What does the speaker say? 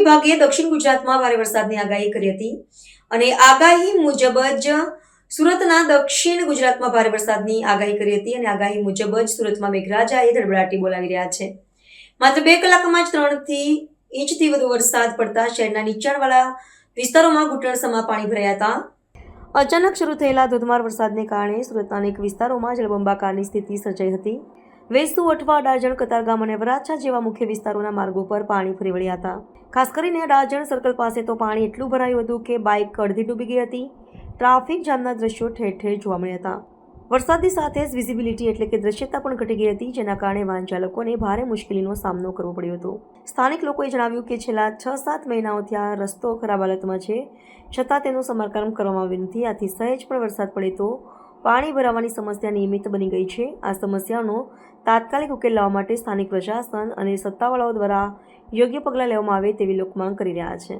વિભાગે દક્ષિણ ગુજરાતમાં ભારે વરસાદની આગાહી કરી હતી અને આગાહી મુજબ જ સુરતના દક્ષિણ ગુજરાતમાં ભારે વરસાદની આગાહી કરી હતી અને આગાહી મુજબ જ સુરતમાં મેઘરાજાએ ધડબડાટી બોલાવી રહ્યા છે. માત્ર બે કલાકમાં જ ત્રણથી ઇંચથી વધુ વરસાદ પડતા શહેરના નીચાણવાળા વિસ્તારોમાં ઘૂંટણસમાં પાણી ભરાયા હતા. અચાનક શરૂ થયેલા ધોધમાર વરસાદને કારણે સુરતના અનેક વિસ્તારોમાં જળબંબાકારની સ્થિતિ સર્જાઈ હતી. વેસુ, અઠવા, અડાજણ, કતારગામ અને વરાછા જેવા મુખ્ય વિસ્તારોના માર્ગો પર પાણી ફરી વળ્યા હતા. ખાસ કરીને રાજણ સર્કલ પાસે તો પાણી એટલું ભરાયું હતું કે બાઇક અડધી ડૂબી ગઈ હતી. ટ્રાફિક જામના દ્રશ્યો ઠેર ઠેર જોવા મળ્યા હતા. વરસાદની સાથે જ વિઝિબિલિટી એટલે કે દ્રશ્યતા પણ ઘટી ગઈ હતી, જેના કારણે વાહન ચાલકોને ભારે મુશ્કેલીનો સામનો કરવો પડ્યો હતો. સ્થાનિક લોકોએ જણાવ્યું કે છેલ્લા છ સાત મહિનાઓથી આ રસ્તો ખરાબ હાલતમાં છે. છતાં તેનું સમારકામ કરવામાં આવ્યું નથી. આથી સહેજ પણ વરસાદ પડે તો પાણી ભરાવાની સમસ્યા નિયમિત બની ગઈ છે. આ સમસ્યાનો તાત્કાલિક ઉકેલ લાવવા માટે સ્થાનિક પ્રશાસન અને સત્તાવાળાઓ દ્વારા યોગ્ય પગલાં લેવામાં આવે તેવી લોકમાંગ કરી રહ્યા છે.